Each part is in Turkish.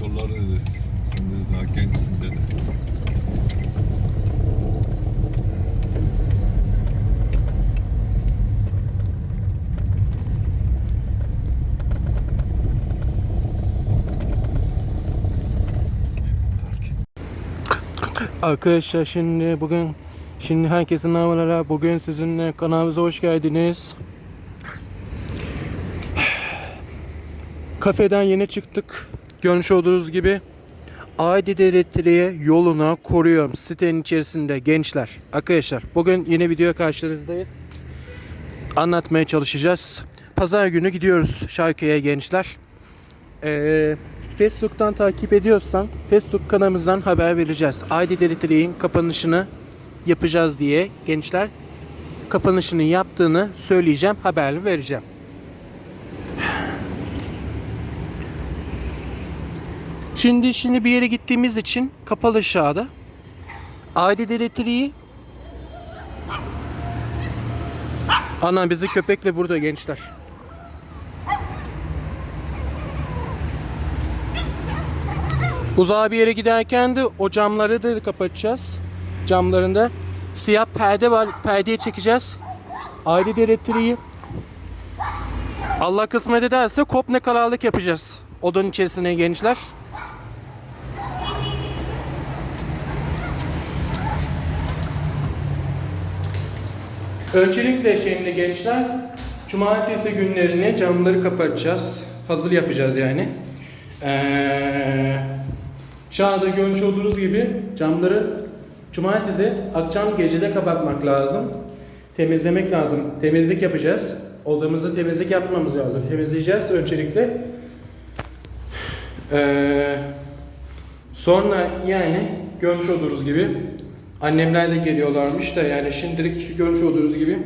doktorlar dedi. Sen dedi daha gençsin dedi. Arkadaşlar şimdi bugün şimdi herkesin merhabalar. Bugün sizinle kanalımıza hoş geldiniz. Kafeden yeni çıktık. Görmüş olduğunuz gibi Aydide Elektriğe yoluna koruyorum sitenin içerisinde gençler. Arkadaşlar bugün yeni video karşınızdayız. Anlatmaya çalışacağız. Pazar günü gidiyoruz Şarkı'ya gençler. Ee, Facebook'tan takip ediyorsan Facebook kanalımızdan haber vereceğiz. Aydide Elektriğin kapanışını yapacağız diye gençler kapanışını yaptığını söyleyeceğim, haber vereceğim. Şimdi şimdi bir yere gittiğimiz için kapalı aşağıda. Aydide Elektriği Ana bizi köpekle burada gençler. Uzağa bir yere giderken de o camları da kapatacağız. Camlarında siyah perde var. Perdeye çekeceğiz. Aile elektriği Allah kısmet ederse kopne karalık yapacağız. Odanın içerisine gençler. Öncelikle şimdi gençler cumartesi günlerini camları kapatacağız. Hazır yapacağız yani. Ee, Şurada görmüş olduğunuz gibi camları cumartesi akşam gecede kapatmak lazım. Temizlemek lazım. Temizlik yapacağız. Odamızı temizlik yapmamız lazım. Temizleyeceğiz öncelikle. Ee, sonra yani görmüş olduğunuz gibi annemler de geliyorlarmış da yani şimdilik görmüş olduğunuz gibi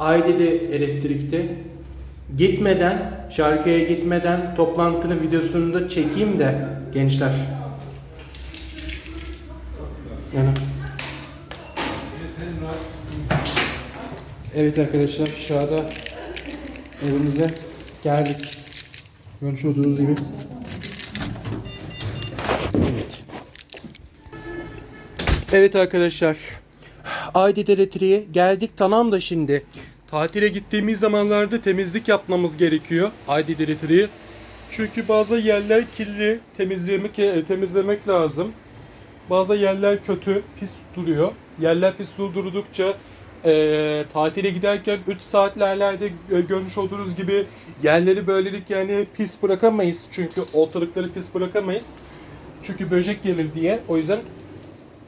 Aydede elektrikte gitmeden şarkıya gitmeden toplantının videosunu da çekeyim de gençler. Yani. Evet arkadaşlar aşağıda evimize geldik. Görmüş olduğunuz gibi. Evet arkadaşlar. Aydit Elektriğe geldik tamam da şimdi. Tatile gittiğimiz zamanlarda temizlik yapmamız gerekiyor Aydit Elektriğe. Çünkü bazı yerler kirli, temizlemek temizlemek lazım. Bazı yerler kötü, pis duruyor. Yerler pis durdurdukça e, tatile giderken 3 saatlerlerde e, görmüş olduğunuz gibi yerleri böylelik yani pis bırakamayız. Çünkü ortalıkları pis bırakamayız. Çünkü böcek gelir diye. O yüzden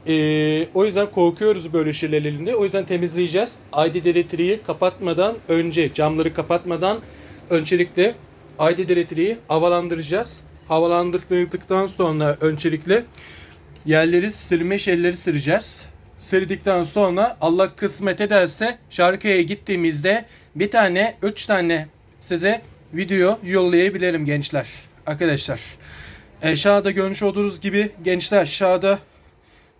e, o yüzden korkuyoruz böyle şeylerinde. O yüzden temizleyeceğiz. ID elektriği kapatmadan önce, camları kapatmadan öncelikle ID elektriği havalandıracağız. Havalandırdıktan sonra öncelikle yerleri silme şeyleri sileceğiz. Sildikten sonra Allah kısmet ederse şarkıya gittiğimizde bir tane, üç tane size video yollayabilirim gençler. Arkadaşlar. Aşağıda görmüş olduğunuz gibi gençler aşağıda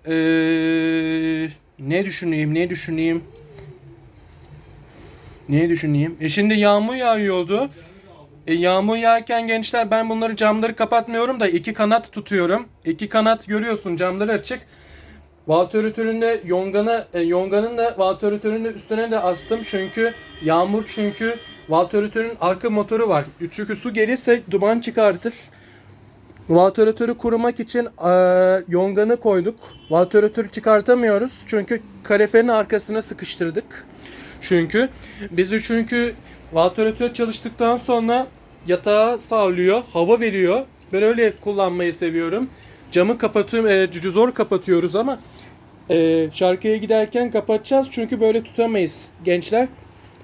ee, ne düşüneyim, ne düşüneyim? Ne düşüneyim? E şimdi yağmur yağıyordu. E yağmur yağarken gençler ben bunları camları kapatmıyorum da iki kanat tutuyorum. İki kanat görüyorsun camları açık. Vantilatöründe yonganı, e, yonganın da vantilatörünün üstüne de astım çünkü yağmur çünkü vantilatörün arka motoru var. Çünkü su gelirse duman çıkartır. Vantilatörü kurumak için e, yonganı koyduk. Vantilatörü çıkartamıyoruz çünkü kalefenin arkasına sıkıştırdık. Çünkü bizi çünkü vantilatör çalıştıktan sonra yatağa sağlıyor, hava veriyor. Ben öyle kullanmayı seviyorum. Camı kapatıyorum, e, zor kapatıyoruz ama e, şarkıya giderken kapatacağız çünkü böyle tutamayız gençler.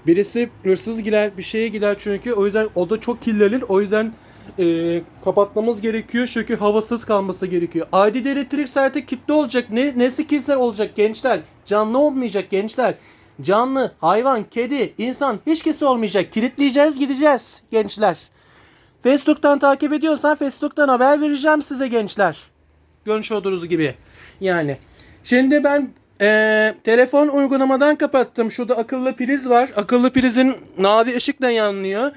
Birisi hırsız gider, bir şeye gider çünkü o yüzden oda çok kirlenir. O yüzden e, kapatmamız gerekiyor çünkü havasız kalması gerekiyor. Adi elektrik saati kilitli olacak. Ne, nesi kilitli olacak gençler? Canlı olmayacak gençler. Canlı, hayvan, kedi, insan hiç kesi olmayacak. Kilitleyeceğiz gideceğiz gençler. Facebook'tan takip ediyorsan Facebook'tan haber vereceğim size gençler. Görmüş olduğunuz gibi. Yani. Şimdi ben eee, telefon uygulamadan kapattım. Şurada akıllı priz var. Akıllı prizin mavi ışıkla yanlıyor.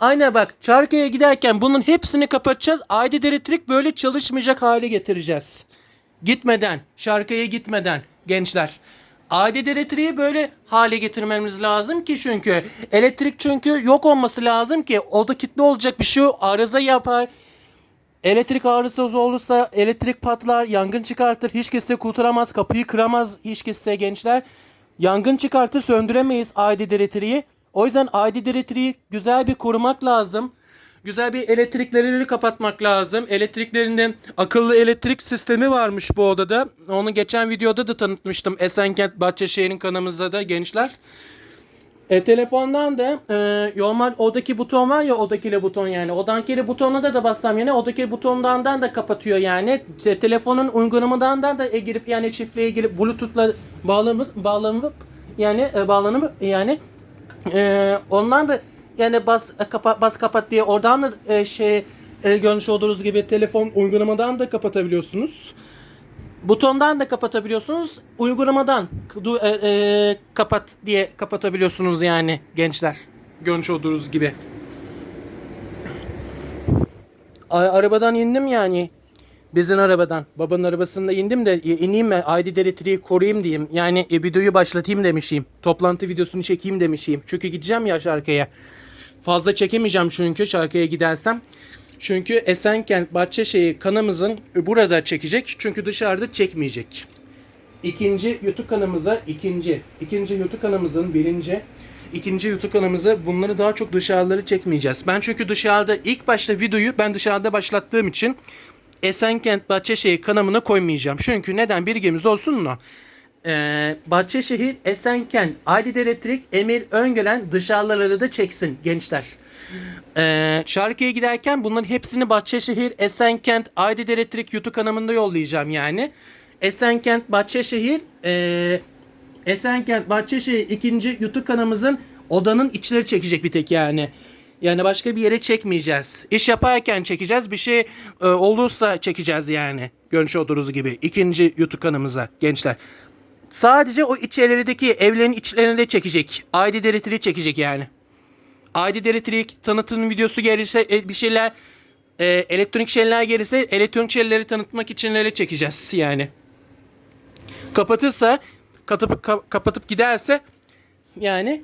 Aynen bak çarkaya giderken bunun hepsini kapatacağız. Aydın elektrik böyle çalışmayacak hale getireceğiz. Gitmeden, şarkıya gitmeden gençler. Adet elektriği böyle hale getirmemiz lazım ki çünkü elektrik çünkü yok olması lazım ki o da kilitli olacak bir şey arıza yapar. Elektrik arızası olursa elektrik patlar, yangın çıkartır. Hiç kimse kurtaramaz, kapıyı kıramaz hiç kimse gençler. Yangın çıkartır, söndüremeyiz ID elektriği. O yüzden ID elektriği güzel bir korumak lazım. Güzel bir elektriklerini kapatmak lazım. Elektriklerinde akıllı elektrik sistemi varmış bu odada. Onu geçen videoda da tanıtmıştım. Esenkent Bahçeşehir'in kanalımızda da gençler. E, telefondan da e, normal odaki buton var ya odakili buton yani. Odakili butonuna da da bassam yine odaki butondan da kapatıyor yani. Te- telefonun uygulamadan da da e, girip yani çiftliğe girip bluetooth'la bağlanıp bağlanıp yani e, bağlanıp yani e, ondan da yani bas e, kapat bas kapat diye oradan da e, şey e, görmüş olduğunuz gibi telefon uygulamadan da kapatabiliyorsunuz. Butondan da kapatabiliyorsunuz. Uygulamadan du- e, e, kapat diye kapatabiliyorsunuz yani gençler. Görmüş olduğunuz gibi. A- arabadan indim yani. Bizim arabadan. Babanın arabasında indim de e, ineyim mi? ID Deletri'yi koruyayım diyeyim. Yani e, videoyu başlatayım demişim. Toplantı videosunu çekeyim demişim. Çünkü gideceğim ya şarkıya. Fazla çekemeyeceğim çünkü şarkıya gidersem. Çünkü Esenkent Bahçeşehir kanımızın burada çekecek. Çünkü dışarıda çekmeyecek. İkinci YouTube kanalımıza ikinci. ikinci YouTube kanalımızın birinci. ikinci YouTube kanalımıza bunları daha çok dışarıları çekmeyeceğiz. Ben çünkü dışarıda ilk başta videoyu ben dışarıda başlattığım için Esenkent Bahçeşehir kanalına koymayacağım. Çünkü neden bilgimiz olsun mu? Ee, Bahçeşehir, Esenkent, Aydın Elektrik, Emir Öngören dışarıları da çeksin gençler. Ee, şarkıya giderken bunların hepsini Bahçeşehir, Esenkent, Aydın Elektrik YouTube kanalında yollayacağım yani. Esenkent, Bahçeşehir, ee, Esenkent, Bahçeşehir ikinci YouTube kanalımızın odanın içleri çekecek bir tek yani. Yani başka bir yere çekmeyeceğiz. İş yaparken çekeceğiz. Bir şey e, olursa çekeceğiz yani. Görmüş olduğunuz gibi. ikinci YouTube kanalımıza gençler. Sadece o içerideki evlerin içlerinde çekecek. ID Deletri'yi çekecek yani. ID Deletri'yi tanıtım videosu gelirse e, bir şeyler e, elektronik şeyler gelirse elektronik şeyleri tanıtmak için öyle çekeceğiz yani. Kapatırsa kapatıp ka- kapatıp giderse yani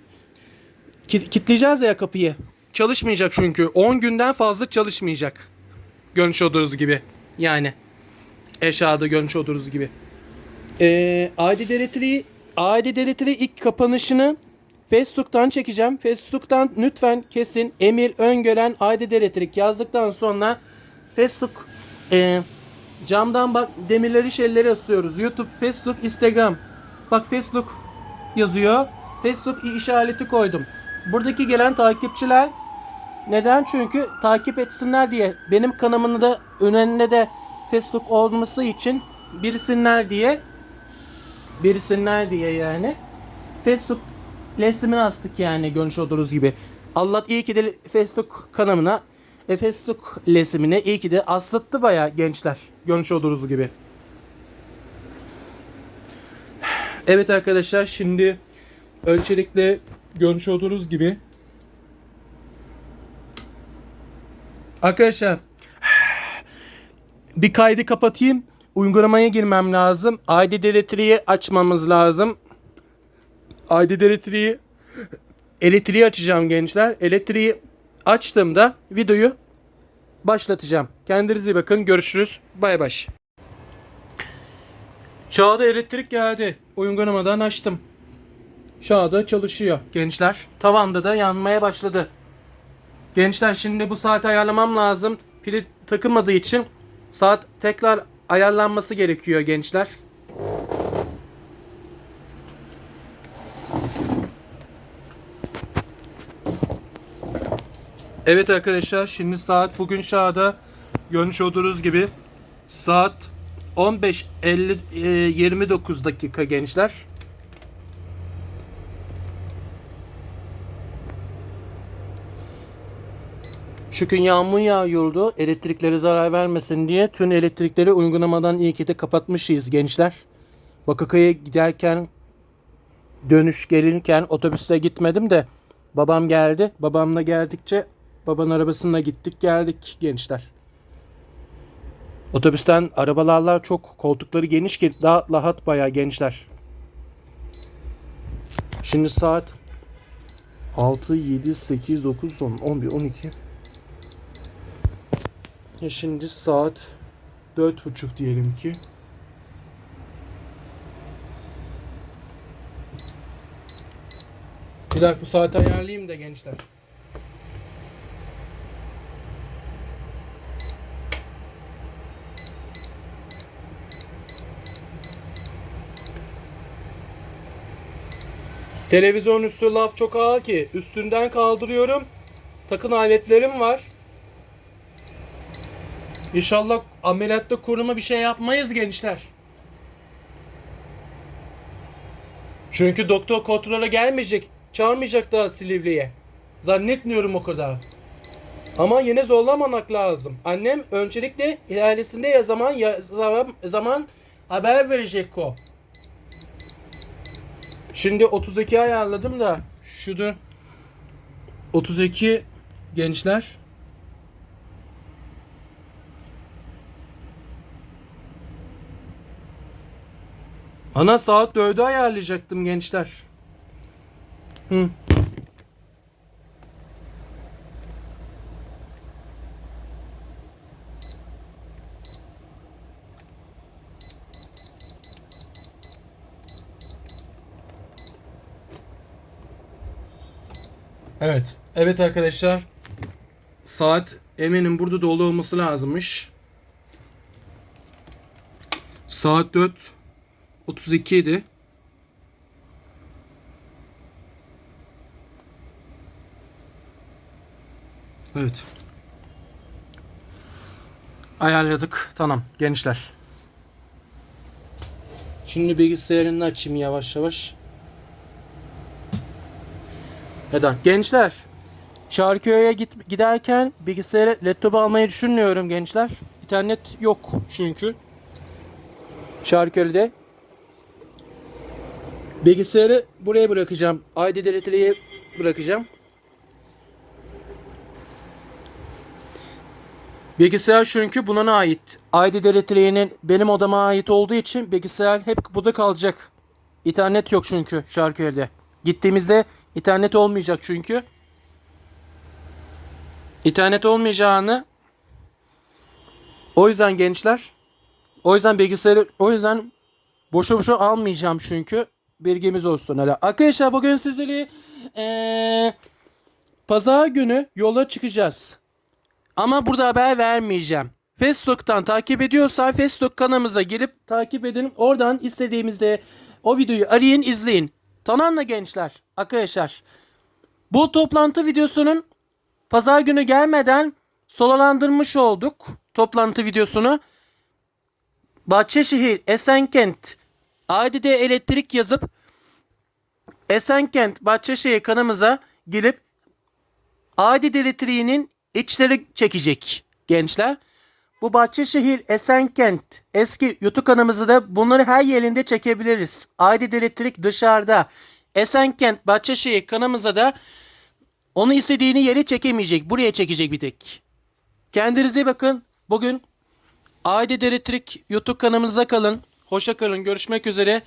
kit- kitleyeceğiz ya kapıyı. Çalışmayacak çünkü. 10 günden fazla çalışmayacak. Görmüş olduğunuz gibi. Yani. Eşyada görmüş olduğunuz gibi. Ee, ID Deletri'yi ID Deletri'yi ilk kapanışını Facebook'tan çekeceğim. Facebook'tan lütfen kesin Emir Öngören ID Deletrik yazdıktan sonra Facebook e, camdan bak demirleri şeyleri asıyoruz. YouTube, Facebook, Instagram. Bak Facebook yazıyor. Facebook işareti koydum. Buradaki gelen takipçiler neden? Çünkü takip etsinler diye. Benim kanalımın da önünde de Facebook olması için birisinler diye birisinler diye yani. Facebook resmini astık yani görmüş olduğunuz gibi. Allah iyi ki de Facebook kanalına e, Facebook resmini iyi ki de aslattı baya gençler. Görmüş olduğunuz gibi. Evet arkadaşlar şimdi öncelikle görmüş olduğunuz gibi Arkadaşlar bir kaydı kapatayım. Uygulamaya girmem lazım. ID Deletri'yi açmamız lazım. ID Deletri'yi elektriği açacağım gençler. Elektriği açtığımda videoyu başlatacağım. Kendinize iyi bakın. Görüşürüz. Bay bay. Çağda elektrik geldi. Uygulamadan açtım. Çağda çalışıyor gençler. Tavanda da yanmaya başladı. Gençler şimdi bu saati ayarlamam lazım. Pili takılmadığı için saat tekrar ayarlanması gerekiyor gençler. Evet arkadaşlar şimdi saat bugün şahada görmüş olduğunuz gibi saat 15.50 e, 29 dakika gençler. Gün yağmur yağıyordu. Elektriklere zarar vermesin diye tüm elektrikleri uygulamadan iyi ki de kapatmışız gençler. Bakırköy'e giderken dönüş gelirken otobüste gitmedim de babam geldi. Babamla geldikçe babanın arabasına gittik geldik gençler. Otobüsten arabalarla çok koltukları geniş ki daha rahat bayağı gençler. Şimdi saat 6, 7, 8, 9, 10, 11, 12. Ya şimdi saat dört buçuk diyelim ki. Bir dakika bu saati ayarlayayım da gençler. Televizyon üstü laf çok ağır ki üstünden kaldırıyorum. Takın aletlerim var. İnşallah ameliyatta koruma bir şey yapmayız gençler. Çünkü doktor kontrole gelmeyecek. Çağırmayacak daha Silivri'ye. Zannetmiyorum o kadar. Ama yine zorlamamak lazım. Annem öncelikle ilerisinde ya zaman ya zaman, zaman haber verecek o. Şimdi 32 ayarladım da şurada 32 gençler Ana saat 4'ü ayarlayacaktım gençler. Hı. Evet. Evet arkadaşlar. Saat eminim burada dolu olması lazımmış. Saat 4 32 idi. Evet. Ayarladık. Tamam gençler. Şimdi bilgisayarını açayım yavaş yavaş. Neden? Gençler. Şarköy'e git giderken bilgisayarı laptopu almayı düşünmüyorum gençler. İnternet yok çünkü. Şarköy'de. Bilgisayarı buraya bırakacağım. ID deleteliğe bırakacağım. Bilgisayar çünkü buna ait. ID deleteliğinin benim odama ait olduğu için bilgisayar hep burada kalacak. İnternet yok çünkü Şarköy'de. Gittiğimizde internet olmayacak çünkü. İnternet olmayacağını o yüzden gençler o yüzden bilgisayarı o yüzden boşu boşu almayacağım çünkü bilgimiz olsun hala. Arkadaşlar bugün sizleri eee pazar günü yola çıkacağız. Ama burada haber vermeyeceğim. Facebook'tan takip ediyorsa Facebook kanalımıza girip takip edin. Oradan istediğimizde o videoyu arayın izleyin. Tamam mı gençler? Arkadaşlar. Bu toplantı videosunun pazar günü gelmeden solalandırmış olduk. Toplantı videosunu. Bahçeşehir, Esenkent, Adide elektrik yazıp Esenkent, Bahçeşehir kanalımıza girip Adide elektriğinin içleri çekecek gençler. Bu Bahçeşehir, Esenkent eski YouTube kanalımızda da bunları her yerinde çekebiliriz. Adide elektrik dışarıda. Esenkent, Bahçeşehir kanalımıza da onu istediğini yere çekemeyecek. Buraya çekecek bir tek. Kendinize bakın. Bugün Aile Elektrik YouTube kanalımızda kalın. Hoşça kalın. Görüşmek üzere.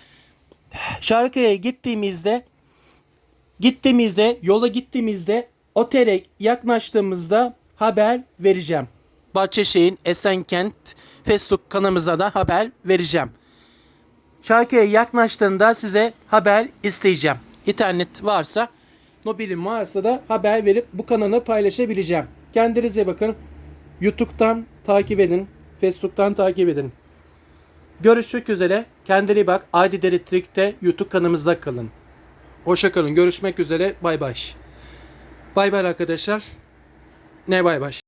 Şarkıya gittiğimizde gittiğimizde yola gittiğimizde otele yaklaştığımızda haber vereceğim. Bahçeşehir'in Esenkent Facebook kanalımıza da haber vereceğim. Şarkıya yaklaştığında size haber isteyeceğim. İnternet varsa, mobilim varsa da haber verip bu kanalı paylaşabileceğim. Kendinize bakın. YouTube'dan takip edin. Facebook'tan takip edin. Görüşmek üzere. Kendine iyi bak. Adi Elektrik'te YouTube kanalımızda kalın. Hoşça kalın. Görüşmek üzere. Bay bay. Bay bay arkadaşlar. Ne bay bay.